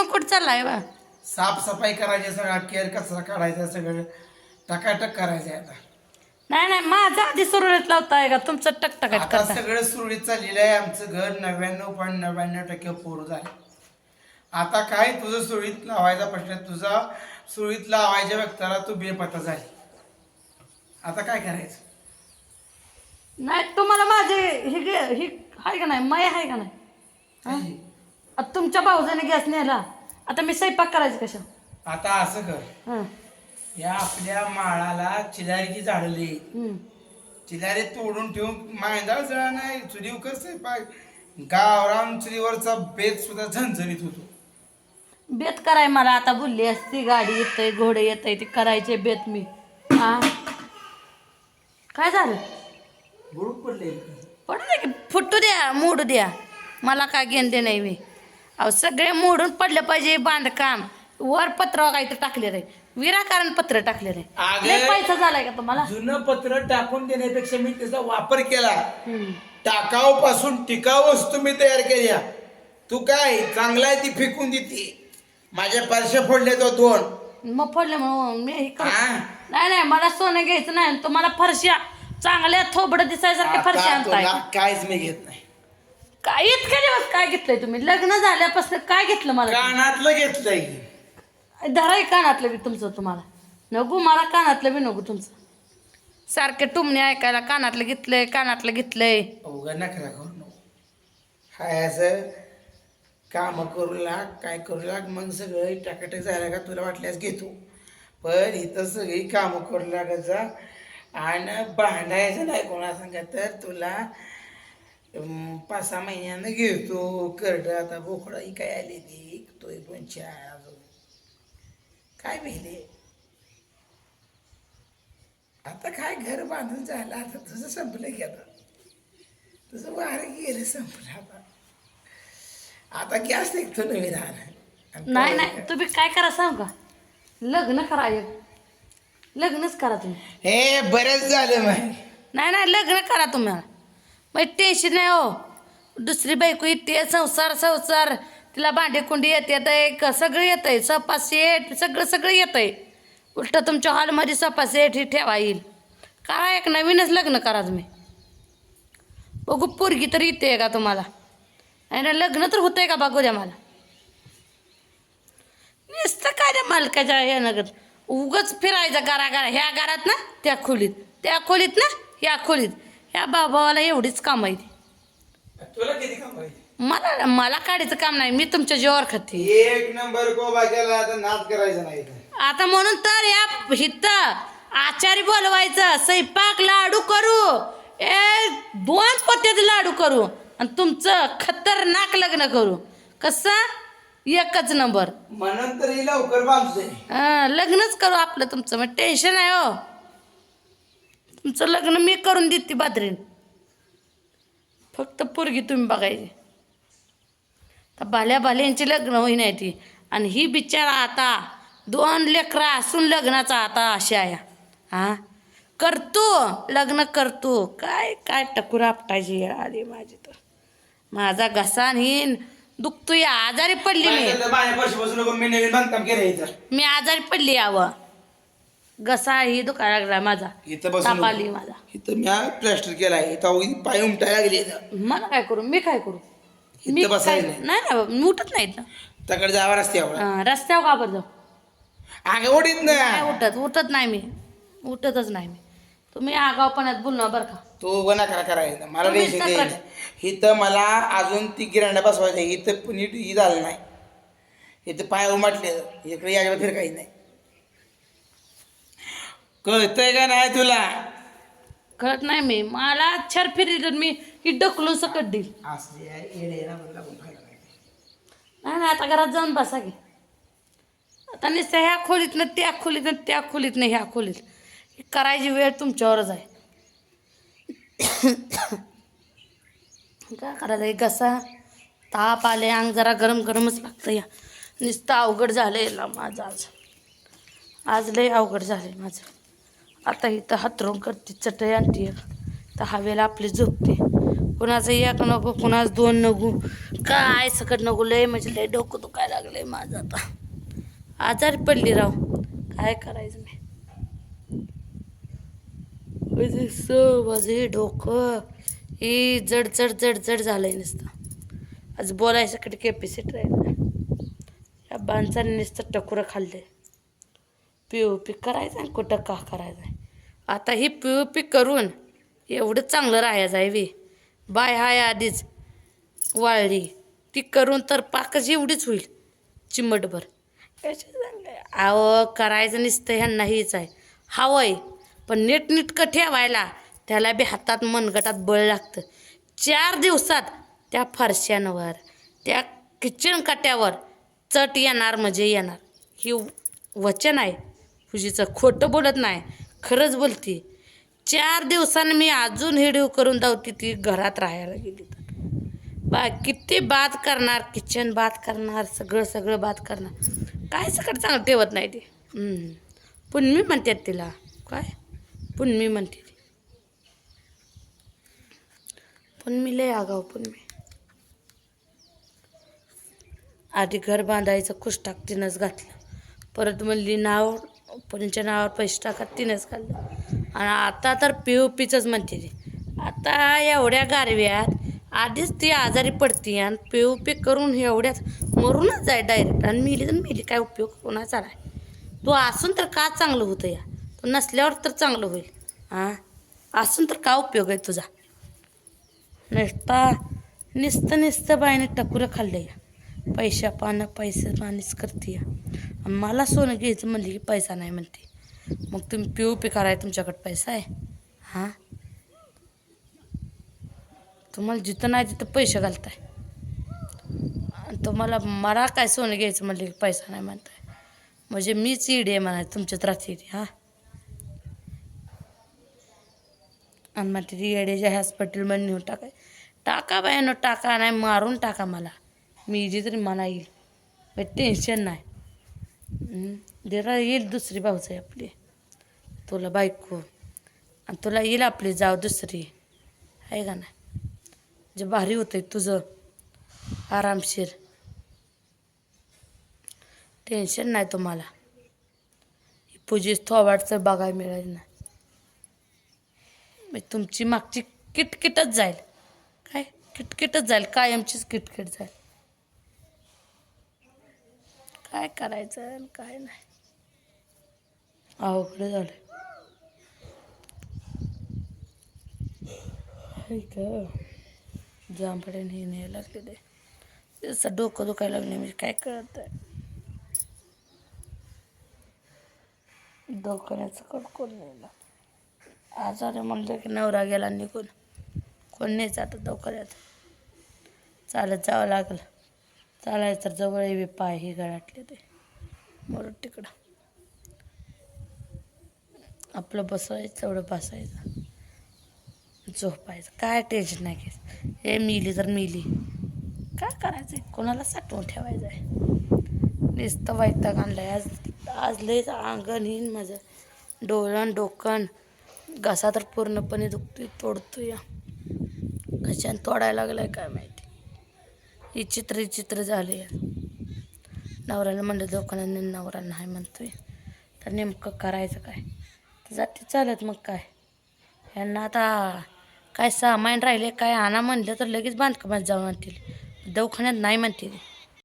घेऊन कुठं चाललाय बा? साफसफाई करायची सगळा केअर कचरा काढायचा सगळं टकाटक करायचं आता. नाही नाही माझा आधी सुरळीत लावताय का? तुमचं टकटकट आता करता सगळं सुरळीत चाललेलं आहे. आमचं घर नव्याण्णव पॉईंट नव्याण्णव टक्के पूर्ण झालं. आता काय तुझं सुरळीत लावायचा प्रश्न आहे. तुझा सुरळीत लावायच्या व्यक्तीला तू बेपत्ता झाली. आता काय करायचं? नाही तुम्हाला माझे हे गे- हे आहे का नाही? मय आहे का नाही. आता तुमच्या भाऊजाने गॅस नेला आता मी स्वयंपाक करायचं कशा आता असं कर. हं, या आपल्या माळाला चिलारीची झाडली. हं. चिलारी तोडून ठेवून मांदा जळा नाही चुलीव कसं पाय गावरान चुलीवरचा बेत सुद्धा झणझणीत होतो. बेत कराय मला आता बोलली असती गाडी येतय घोडे येतय ते करायचे बेत मी. हा काय झालं? बुडूक पडले. पडू दे की फुटू द्या मोडू द्या. मला काय घेण दे नाही मी. अहो सगळे मोडून पडले पाहिजे बांधकाम. वर पत्र काहीतरी टाकले रे. विराकारण पत्र टाकले रे. अगं. लय पैसा झालाय का तुम्हाला? जुनं पत्र टाकून देण्यापेक्षा मी त्याचा वापर केला. हम्म. टाकाऊ पासून टिकाऊ वस्तू मी तयार केल्या तू काय चांगला आहे ती फेकून देते. माझ्या परशे फोडले तो दोन. मग पडले म्हणून मी हे हा? नाही नाही मला सोनं घ्यायचं नाही तुम्हाला फरशा चांगल्या थोबड दिसायसारख्या फरशा आता आणताय. तुला काहीच मी घेत नाही. काय इतके दिवस काय घेतलंय तुम्ही? लग्न झाल्यापासून काय घेतलं मला कानातलं घेतलंय. धराय कानातलं बी तुमचं तुम्हाला. नको मला कानातलं बी नको तुमचं. सारखे टुमणे ऐकायला कानातलं घेतलंय कानातलं घेतलंय. अवघड नखरा करू नको. हाय असं काम करू लाग काय करू लाग मग सगळं टाकाटक झालं का तुला वाटल्यास घेतो. पण इथं सगळी कामं करू लागत जा. आणि भांडायचं नाही कोणा सांगा तर तुला पाच सहा महिन्यानं घेतो करड आता बोकडा ही काय आली ती तो पण चार अजून. काय भेले आता काय घर बांधून झालं आता तुझं संपलं की आता. तुझं वारं गेलं संपलं आता. आता गॅस निघतो नवीन आला नाही नाही तुम्ही काय करा सांग का? लग्न करा लग्नच करा तुम्ही. हे बरंच झालं नाही नाही लग्न करा तुम्हाला मग टेन्शन नाही हो. दुसरी बायको येते संसार संसार. तिला भांडेकुंडी येते येत सगळं येतंय सोफा सेट सगळं सगळं येतंय. उलट तुमच्या हॉलमध्ये सोफा सेट ही ठेवा येईल. करा एक नवीनच लग्न करा तुम्ही. बघू पोरगी तर येते का तुम्हाला? आणि लग्न तर होतंय का बघू द्या मला. नुसतं काय द्या मालकाच्या हे नगर उगच फिरायचं गारा गारा ह्या गारात ना त्या खोलीत. त्या खोलीत ना ह्या खोलीत. ह्या बाबावाला एवढीच काम आहे ती. तुला किती काम पाहिजे मला मला काढायचं काम नाही मी तुमच्या जेवावर खाते. एक नंबर गोबा केला आता करायचा नाही आता म्हणून तर या हित आचारी बोलवायचं स्वयंपाक लाडू करू ए दोन पत्त्याचे लाडू करू आणि तुमचं खतरनाक लग्न करू. कसं? एकच नंबर. म्हणून तरी लवकर बांधतोय. हा, लग्नच करू आपलं तुमचं मग टेन्शन आहे हो. तुमचं लग्न मी करून देते बादरीन. फक्त पोरगी तुम्ही बघायची. तर भाल्या भाल्यांची लग्न होईना ती. आणि ही बिचारा आता दोन लेकरा असून लग्नाचा आता आशा आहे. हा? करतो लग्न करतो. काय काय टकुरा आपटायची आली माझी तर. माझा घसा आणि दुखतोय आजारी पडली मी. मी आजारी पडली यावं घसा ही दुखायला लागला माझा. इथं ताप आली माझा इथं मी प्लॅस्टर केलाय इथं पाय उमटायला लागले इथं. मला काय करू? मी काय करू? मी इथं काय बसायला नाही ना मी उठत नाही इथं. तकडे जावा रस्त्यावर. अं, रस्त्यावर का बरं जाऊ? अगं ओढीत ना. नाही उठत उठत नाही मी. उठतच नाही मी. तुम्ही आगावपणात बोलणार बरं का. तो वना करा करायचा मला तुम्ही द्यायचं इथं मला अजून ती गिरांड्या बसवायचं आहे. इथं पण नीट ही झालं नाही. इथं पाय उमटले. इकडे याच्या फिर काही नाही. कळतंय का नाही तुला? कळत नाही मी. मला छर फिरी तर मी. ही ढकलून सकट देईल. असली आहे, येडे ना म्हणून लागून फायदा नाही. नाही नाही आता घरात जाऊन बसा की. आता नुसतं ह्या खोलीतनं त्या खोलीतनं त्या खोलीतनं ह्या खोलीत. ही करायची वेळ तुमच्यावरच आहे. काय करायचं? आहे घसा ताप आले अंग जरा गरम गरमच लागतं या नुसतं अवघड झालं याला माझं आज. आज लय अवघड झालं माझं. आता इथं हातरून करते चटई आणते तर हवेला आपली झोपते. कुणाचं एक नको कुणाचं दोन नगू काय सकट नको लय म्हणजे लय डोकं दुखायला लागलंय माझं आता. आजारी पडली राव. काय करायचं मी? म्हणजे स माझं हे डोकं ही जड जड जड जड झालंय नुसतं. आज बोलायसाठी कॅपॅसिटी राहिलं. या बांचाने नुसतं टकुरं खाल्लंय. पी ओ पी करायचं आहे कुठं का करायचं? आहे आता ही पी ओ पी करून एवढं चांगलं राहायचं आहे वे बाय हाय आधीच. वाळली. ती करून तर पाकच एवढीच होईल. चिमटभर अहो करायचं नुसतं ह्यांना हीच आहे. हवंय. पण नीटनीटकं ठेवायला त्याला बी हातात मनगटात बळ लागतं. चार दिवसात त्या फरशांवर त्या किचन कट्यावर चट येणार म्हणजे येणार. ही वचन आहे. पूजीचं खोटं बोलत नाही खरंच बोलती. चार दिवसानं मी अजून हिडीव करून धावती ती घरात राहायला गेली. तर बा किती बात करणार किचन बात करणार सगळं सगळं बात करणार. काय सगळं चांगलं ठेवत नाही ते. पण पुन्मी म्हणतात तिला. काय? पुन्मी म्हणते ती मी लय आगाव पुन्मी. आधी घर बांधायचं खुश टाक तिनंच घातलं. परत म्हणली नाव पणच्या नावावर पैसे टाका तिनंच खाल्लं. आणि आता तर पी ओ पीचंच म्हणते ती. आता एवढ्या गारव्यात आधीच ती आजारी पडती आणि पी ओ पी करून एवढ्यात मरूनच जाय डायरेक्ट आणि मिली तर मिली काय उपयोग कोणाचा नाही. तू असून तर का चांगलं होतं या? तू नसल्यावर तर चांगलं होईल. हां असून तर का उपयोग आहे तुझा? नुसता नुसतं नुसतं बाईने टकुरं खाल्लं या. पैशा पानं पैसे पाणीच करते मला सोनं घ्यायचं म्हणली की पैसा नाही म्हणते. मग तुम्ही पी ओ पी कराय तुमच्याकडे पैसा आहे? हां? तुम्हाला जिथं नाही तिथं पैसे घालताय. आणि तुम्हाला मला काय सोनं घ्यायचं म्हणलं की पैसा नाही म्हणताय. म्हणजे मीच इडी आहे म्हणा तुमच्यात राहते ती हां? आणि मग ती येड्याच्या हॉस्पिटलमध्ये नेऊन टाकाय. टाका बायानं टाका नाही मारून टाका मला. मी जी तरी मला येईल काही टेन्शन नाही. देरा जरा येईल दुसरी भाऊच आहे आपली. तुला बायको. आणि तुला येईल आपली जाव दुसरी. आहे का नाही? जे भारी होतं तुझं. आरामशीर. टेन्शन नाही तुम्हाला. पूजेस थोबाडचं बघायला मिळालं नाही मग तुमची मागची किटकिटच जाईल. काय? किटकिटच जाईल. कायमचीच किटकिट जाईल. काय करायचं आणि काय नाही. अवघड झालं जांभळे हे न्यायला लागले ते असं डोकं दुखायला लागले म्हणजे काय कळत आहे दवाखान्याचं कडकोन नेला? आजारी म्हणलं की नवरा गेला निघून. कोण नाही आता दवाखान्यात? चालत जावं लागलं. चालायचं तर जवळ येवे पाय हे गळाटले ते. मरून तिकडं. आपलं बसवायचं तेवढं बसायचं. झोपायचं. काय टेन्शन नाही घ्यायचं हे मिली तर मिली. काय करायचं? आहे कोणाला साठवून ठेवायचं आहे? नुसतं वैताग आणलाय. आज आज लयच अंगण येईन माझं. डोळण डोकण घसा तर पूर्णपणे दुखतोय तोडतोय. या घशान तोडायला लागलाय काय माहिती. ही चित्र झाले नवऱ्याला म्हणलं दुकानाने नवरा नाही म्हणतोय. तर नेमकं करायचं काय? तर जाते चालत मग काय? यांना आता काय सामान राहिले काय आणा म्हणलं तर लगेच बांधकामात जाऊन आणतील दवाखान्यात नाही म्हणतील.